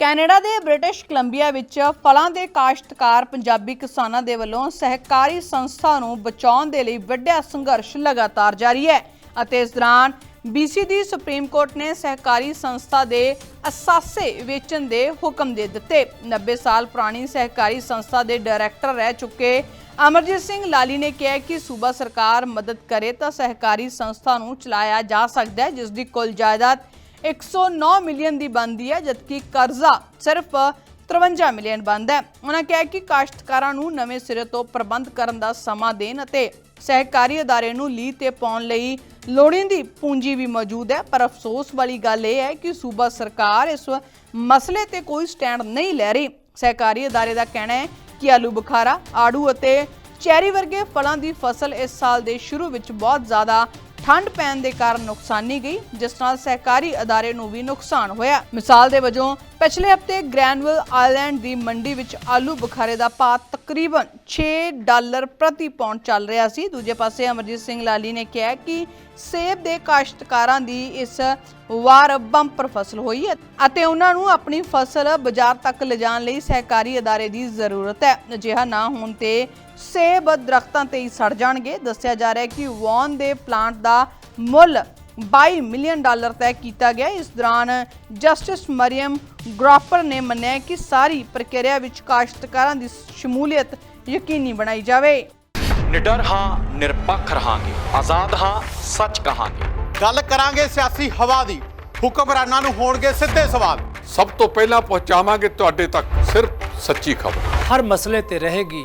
Canada ਦੇ British Columbia ਵਿੱਚ ਫਲਾਂ ਦੇ ਕਾਸ਼ਤਕਾਰ ਪੰਜਾਬੀ ਕਿਸਾਨਾਂ ਦੇ ਵੱਲੋਂ ਸਹਿਕਾਰੀ ਸੰਸਥਾ ਨੂੰ ਬਚਾਉਣ ਦੇ ਲਈ ਵੱਡਾ ਸੰਘਰਸ਼ ਲਗਾਤਾਰ ਜਾਰੀ ਹੈ ਅਤੇ ਇਸ ਦੌਰਾਨ BC ਦੀ ਸੁਪਰੀਮ ਕੋਰਟ ਨੇ ਸਹਿਕਾਰੀ ਸੰਸਥਾ ਦੇ ਅਸਾਸੇ ਵੇਚਣ ਦੇ ਹੁਕਮ ਦੇ ਦਿੱਤੇ। 90 ਸਾਲ ਪੁਰਾਣੀ ਸਹਿਕਾਰੀ ਸੰਸਥਾ ਦੇ ਡਾਇਰੈਕਟਰ ਰਹਿ ਚੁੱਕੇ ਅਮਰਜੀਤ ਸਿੰਘ ਲਾਲੀ ਨੇ ਕਿਹਾ ਕਿ ਸੂਬਾ ਸਰਕਾਰ ਮਦਦ ਕਰੇ ਤਾਂ ਸਹਿਕਾਰੀ ਸੰਸਥਾ ਨੂੰ ਚਲਾਇਆ ਜਾ ਸਕਦਾ ਹੈ, ਜਿਸ ਦੀ ਕੁੱਲ ਜਾਇਦਾਦ 109 ਮਿਲੀਅਨ ਦੀ ਬਣਦੀ ਹੈ, ਜਦਕਿ ਕਰਜ਼ਾ ਸਿਰਫ 53 ਮਿਲੀਅਨ ਬਣਦਾ ਹੈ। ਉਹਨਾਂ ਕਿਹਾ ਕਿ ਕਾਸ਼ਤਕਾਰਾਂ ਨੂੰ ਨਵੇਂ ਸਿਰੇ ਤੋਂ ਪ੍ਰਬੰਧ ਕਰਨ ਦਾ ਸਮਾਂ ਦੇਣ ਅਤੇ ਸਹਿਕਾਰੀ ਅਦਾਰੇ ਨੂੰ ਲੀਹ ਤੇ ਪਾਉਣ ਲਈ ਲੋੜੀਂਦੀ ਪੂੰਜੀ ਵੀ ਮੌਜੂਦ ਹੈ। ਪਰ ਅਫਸੋਸ ਵਾਲੀ ਗੱਲ ਇਹ ਹੈ ਕਿ ਸੂਬਾ ਸਰਕਾਰ ਇਸ ਮਸਲੇ ਤੇ ਕੋਈ ਸਟੈਂਡ ਨਹੀਂ ਲੈ ਰਹੀ। ਸਹਿਕਾਰੀ ਅਦਾਰੇ ਦਾ ਕਹਿਣਾ ਹੈ ਕਿ ਆਲੂ ਬੁਖਾਰਾ, ਆੜੂ ਅਤੇ ਚੈਰੀ ਵਰਗੇ ਫਲਾਂ ਦੀ ਫਸਲ ਇਸ ਸਾਲ ਦੇ ਸ਼ੁਰੂ ਵਿੱਚ ਬਹੁਤ ਜ਼ਿਆਦਾ ਠੰਡ ਪੈਣ ਦੇ ਕਾਰਨ ਨੁਕਸਾਨੀ ਗਈ, ਜਿਸ ਨਾਲ ਸਹਿਕਾਰੀ ਅਦਾਰੇ ਨੂੰ ਵੀ ਨੁਕਸਾਨ ਹੋਇਆ। ਮਿਸਾਲ ਦੇ ਵਜੋਂ, ਪਿਛਲੇ ਹਫ਼ਤੇ ਗ੍ਰੈਨਵਿਲ ਆਈਲੈਂਡ ਦੀ ਮੰਡੀ ਵਿੱਚ ਆਲੂ ਬੁਖਾਰੇ ਦਾ ਭਾਅ ਤਕਰੀਬਨ 6 ਡਾਲਰ ਪ੍ਰਤੀ ਪੌਂਡ ਚੱਲ ਰਿਹਾ ਸੀ। ਦੂਜੇ ਪਾਸੇ ਅਮਰਜੀਤ ਸਿੰਘ ਲਾਲੀ ਨੇ ਕਿਹਾ ਕਿ ਸੇਬ ਦੇ ਕਾਸ਼ਤਕਾਰਾਂ ਦੀ ਇਸ ਵਾਰ ਬੰਪਰ ਫਸਲ ਹੋਈ ਹੈ ਅਤੇ ਉਹਨਾਂ ਨੂੰ ਆਪਣੀ ਫਸਲ ਬਾਜ਼ਾਰ ਤੱਕ ਲਿਜਾਣ ਲਈ ਸਹਿਕਾਰੀ ਅਦਾਰੇ ਦੀ ਜ਼ਰੂਰਤ ਹੈ। ਅਜਿਹਾ ਨਾ ਹੋਣ ਤੇ ਸੇਬ ਦਰਖਤਾਂ ਤੇ ਹੀ ਸੜ ਜਾਣਗੇ। ਦੱਸਿਆ ਜਾ ਰਿਹਾ ਹੈ ਕਿ ਵੌਨ ਦੇ ਪਲਾਂਟ ਦਾ ਮੁੱਲ 22 ਮਿਲੀਅਨ ਡਾਲਰ ਤੈਅ ਕੀਤਾ ਗਿਆ। ਇਸ ਦੌਰਾਨ ਜਸਟਿਸ ਮਰੀਮ ਗ੍ਰਾਫਰ ਨੇ ਮੰਨਿਆ ਕਿ ਸਾਰੀ ਪ੍ਰਕਿਰਿਆ ਵਿੱਚ ਕਾਸ਼ਤਕਾਰਾਂ ਦੀ ਸ਼ਮੂਲੀਅਤ ਯਕੀਨੀ ਬਣਾਈ ਜਾਵੇ। ਨਿਡਰ ਹਾਂ ਨਿਰਪੱਖ ਰਹਾਂਗੇ। ਆਜ਼ਾਦ ਹਾਂ ਸੱਚ ਕਹਾਂਗੇ। ਗੱਲ ਕਰਾਂਗੇ ਸਿਆਸੀ ਹਵਾ ਦੀ। ਹੁਕਮਰਾਨਾਂ ਨੂੰ ਹੋਣਗੇ ਸਿੱਧੇ ਸਵਾਲ। ਸਭ ਤੋਂ ਪਹਿਲਾਂ ਪਹੁੰਚਾਵਾਂਗੇ ਤੁਹਾਡੇ ਤੱਕ ਸਿਰਫ ਸੱਚੀ ਖਬਰ। ਹਰ ਮਸਲੇ ਤੇ ਰਹੇਗੀ